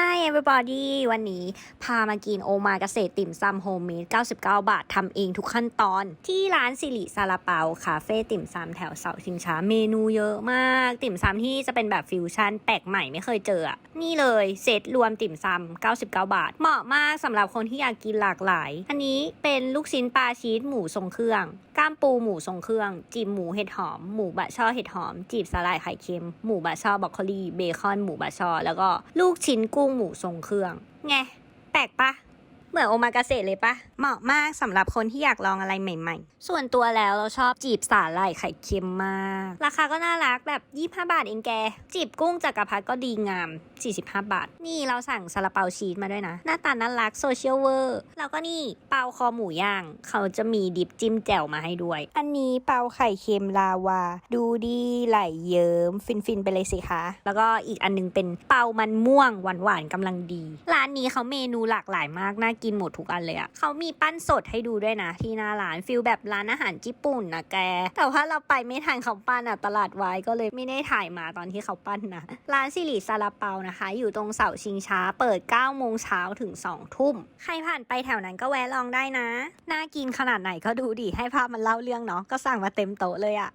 Hi everybody วันนี้พามากินโอมาเกษตรติ่มซำโฮมเมด99 บาททำเองทุกขั้นตอน ที่ร้านสิริซาลาเปาคาเฟ่ติ่มซำแถวเสาชิงช้าเมนูเยอะมาก ติ่มซำที่จะเป็นแบบฟิวชั่นแปลกใหม่ไม่เคยเจอ นี่เลยเซตรวมติ่มซำ99 บาท เหมาะมากสำหรับคนที่อยากกินหลากหลาย อันนี้เป็นลูกชิ้นปลาชีสหมูทรงเครื่องก้ามปูหมูทรงเครื่อง จีบหมูเห็ดหอม หมูบะช่อเห็ดหอม จีบสาหร่ายไข่เค็ม หมูบะช่อบรอกโคลีเบคอนหมูบะช่อแล้วก็ลูกชิ้นกุุ้้งหมูทรงเครื่อง ไง แปลกปะ เหมือนโอมากาเสะเลยปะเหมาะมากสำหรับคนที่อยากลองอะไรใหม่ ๆ ส่วนตัวแล้วเราชอบจีบสาหร่ายไข่เค็มมาก ราคาก็น่ารักแบบ 25 บาทเองแก จีบกุ้งจักรพรรดิก็ดีงาม 45 บาท นี่เราสั่งซาลาเปาชีสมาด้วยนะ หน้าตาน่ารักโซเชียลเวอร์แล้วก็นี่เปาคอหมูย่าง เขาจะมีดิบจิ้มแจ่วมาให้ด้วย อันนี้เปาไข่เค็มลาวา ดูดีไหลเยิ้มฟินๆไปเลยสิคะแล้วก็อีกอันนึงเป็นเปามันม่วงหวานๆกำลังดี ร้านนี้เขาเมนูหลากหลายมากน่ากินหมดทุกอันเลยอะเขามีปั้นสดให้ดูด้วยนะที่หน้าร้านฟิลแบบร้านอาหารญี่ปุ่นนะแก แต่ว่าเราไปไม่ทันเขาปั้นอะตลาดวายก็เลยไม่ได้ถ่ายมาตอนที่เขาปั้นนะ ร้านสิริซาลาเปานะคะ อยู่ตรงเสาชิงช้าเปิด9โมงเช้าถึง2ทุ่ม ใครผ่านไปแถวนั้นก็แวะลองได้นะ น่ากินขนาดไหนก็ดูดิให้ภาพมันเล่าเรื่องเนาะก็สั่งมาเต็มโต๊ะเลยอะ